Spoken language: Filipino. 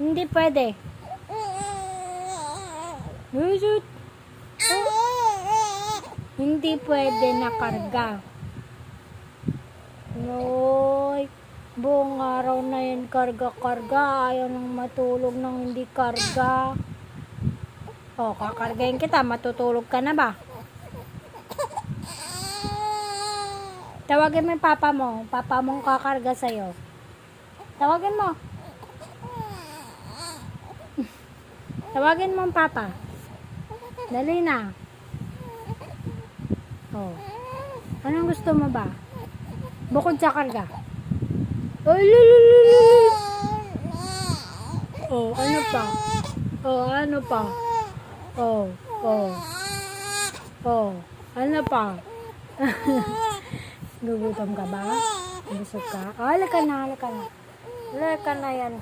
Hindi pwede. Usut. Hindi pwede na karga. Noy, buong araw na yan karga-karga. Ayaw nang matulog nang hindi karga. O, kakargayin kita. Matutulog ka na ba? Tawagin mo yung papa mo. Papa mong kakarga sa'yo. Tawagin mo. Tawagin mo ang papa. Dali na. Oh. Anong gusto mo ba? Bukod sa karga. Ay, lulululu. Oh, ano pa? Oh, ano pa? Oh, oh. Oh, ano pa? Gugutom ka ba? Busog ka? Oh, halika na, halika na. Halika na yan.